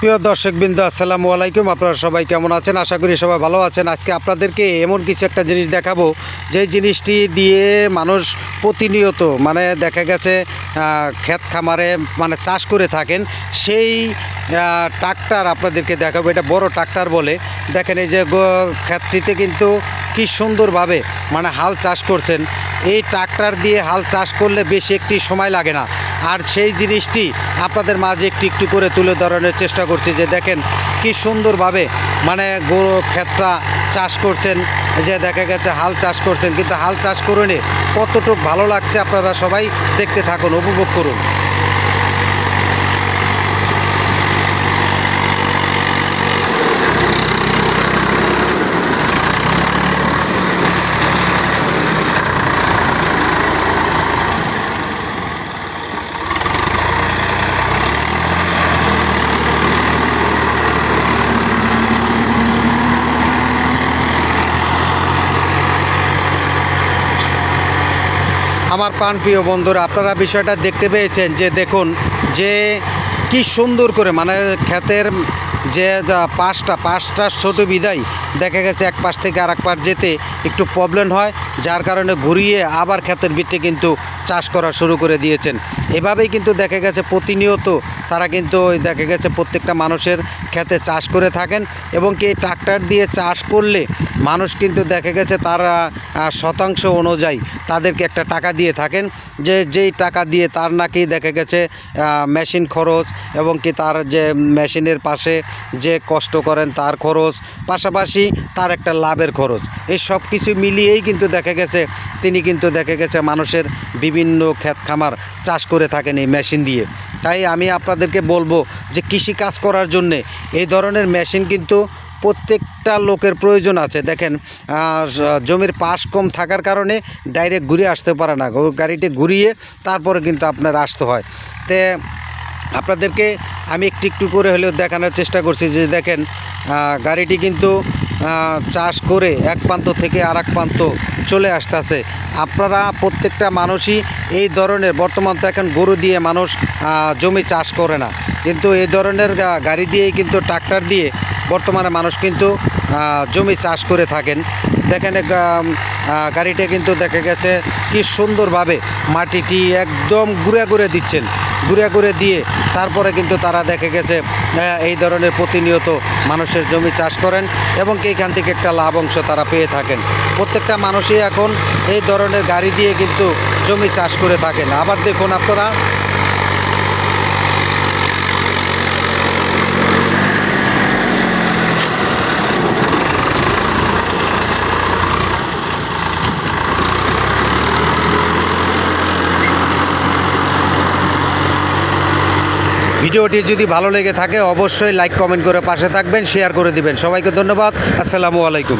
প্রিয় দর্শকবৃন্দ, আসসালামু আলাইকুম। আপনারা সবাই কেমন আছেন? আশা করি সবাই ভালো আছেন। আজকে আপনাদেরকে এমন কিছু একটা জিনিস দেখাবো। যে জিনিসটি দিয়ে মানুষ প্রতিনিয়ত মানে দেখা গেছে ক্ষেত খামারে মানে চাষ করে থাকেন, সেই ট্রাক্টার আপনাদেরকে দেখাবো। এটা বড় ট্রাক্টর বলে। দেখেন এই যে ক্ষেতটিতে কিন্তু কি সুন্দরভাবে মানে হাল চাষ করছেন। এই ট্রাক্টর দিয়ে হাল চাষ করলে বেশি একটি সময় লাগে না। আর সেই জিনিসটি আপনাদের মাঝে একটু একটু করে তুলে ধরানোর চেষ্টা করছি যে দেখেন কি সুন্দরভাবে মানে গরু ক্ষেত্রা চাষ করছেন যে দেখা গেছে হাল চাষ করছেন, কিন্তু হাল চাষ করুন কতটুকু ভালো লাগছে আপনারা সবাই দেখতে থাকুন, উপভোগ করুন। আমার প্রাণপ্রিয় বন্ধুরা, আপনারা বিষয়টা দেখতে পেয়েছেন যে দেখুন, যে কি সুন্দর করে মানে ক্ষেতের যে পাশটা পাশটা ছোটো বিদায়, দেখা গেছে এক পাশ থেকে আর এক পাশ যেতে একটু প্রবলেম হয়, যার কারণে ঘুরিয়ে আবার ক্ষেতের ভিত্তি কিন্তু চাষ করা শুরু করে দিয়েছেন। এভাবেই কিন্তু দেখা গেছে প্রতিনিয়ত তারা কিন্তু দেখা গেছে প্রত্যেকটা মানুষের ক্ষেতে চাষ করে থাকেন এবং কি ট্রাক্টর দিয়ে চাষ করলে মানুষ কিন্তু দেখা গেছে তার শতাংশ অনুযায়ী তাদেরকে একটা টাকা দিয়ে থাকেন। যে, যেই টাকা দিয়ে তার নাকি দেখা গেছে মেশিন খরচ এবং কি তার যে মেশিনের পাশে যে কষ্ট করেন তার খরচ, পাশাপাশি তার একটা লাভের খরচ। এই সব কিছু মিলিয়েই কিন্তু দেখা গেছে তিনি কিন্তু দেখা গেছে মানুষের বিভিন্ন ক্ষেত খামার চাষ করে থাকেন এই মেশিন দিয়ে। তাই আমি আপনাদেরকে বলব যে কৃষি কাজ করার জন্যে এই ধরনের মেশিন কিন্তু প্রত্যেকটা লোকের প্রয়োজন আছে। দেখেন জমির পাশ কম থাকার কারণে ডাইরেক্ট ঘুরে আসতে পারে না। গাড়িটি ঘুরিয়ে তারপরে কিন্তু আপনার আসতে হয়। তে, আপনাদেরকে আমি একটু একটু করে হলেও দেখানোর চেষ্টা করছি যে দেখেন গাড়িটি কিন্তু চাষ করে এক প্রান্ত থেকে আর এক প্রান্ত চলে আসতেছে। আপনারা প্রত্যেকটা মানুষই এই ধরনের, বর্তমান তো এখন গরু দিয়ে মানুষ জমি চাষ করে না। কিন্তু এই ধরনের গাড়ি দিয়েই কিন্তু ট্রাক্টর দিয়ে বর্তমানে মানুষ কিন্তু জমি চাষ করে থাকেন। দেখেন গাড়িটা কিন্তু দেখা গেছে কি সুন্দরভাবে মাটিটি একদম ঘুরে ঘুরে দিচ্ছেন। ঘুরে ঘুরে দিয়ে তারপরে কিন্তু তারা দেখে গেছে এই ধরনের প্রতিনিয়ত মানুষের জমি চাষ করেন এবং এইখান থেকে একটা লাভ অংশ তারা পেয়ে থাকেন। প্রত্যেকটা মানুষই এখন এই ধরনের গাড়ি দিয়ে কিন্তু জমি চাষ করে থাকেন। আবার দেখুন আপনারা ভিডিওটি যদি ভালো লেগে থাকে, অবশ্যই লাইক কমেন্ট করে পাশে থাকবেন শেয়ার করে দিবেন। সবাইকে ধন্যবাদ। আসসালামু আলাইকুম।